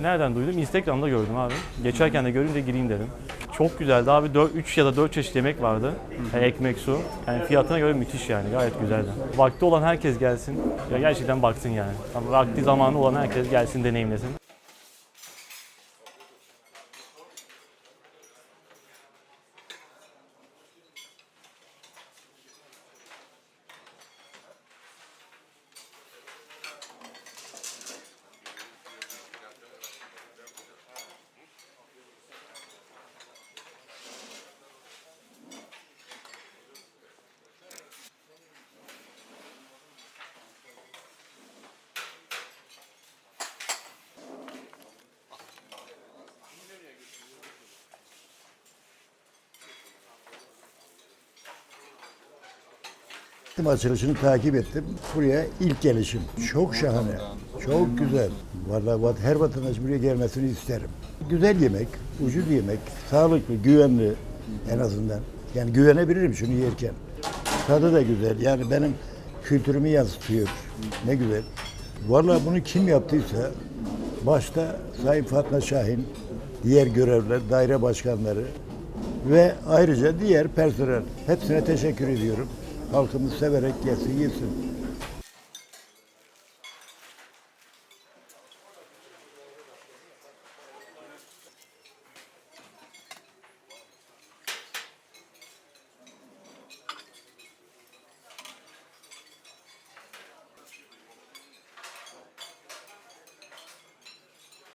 Nereden duydum? Instagram'da gördüm abi. Geçerken de görünce gireyim dedim. Çok güzeldi abi. 4, 3 ya da 4 çeşit yemek vardı. Yani ekmek, su. Yani fiyatına göre müthiş yani. Gayet güzeldi. Vakti olan herkes gelsin. Ya gerçekten baksın yani. Vakti zamanı olan herkes gelsin deneyimlesin. Açılışını takip ettim. Buraya ilk gelişim. Çok şahane. Çok güzel. Vallahi vat- her vatandaş buraya gelmesini isterim. Güzel yemek, ucuz yemek, sağlıklı, güvenli en azından. Yani güvenebilirim şunu yerken. Tadı da güzel. Yani benim kültürümü yansıtıyor. Ne güzel. Vallahi bunu kim yaptıysa başta Sayın Fatma Şahin, diğer görevliler, daire başkanları ve ayrıca diğer personel hepsine teşekkür ediyorum. Halkımız severek gelsin yesin.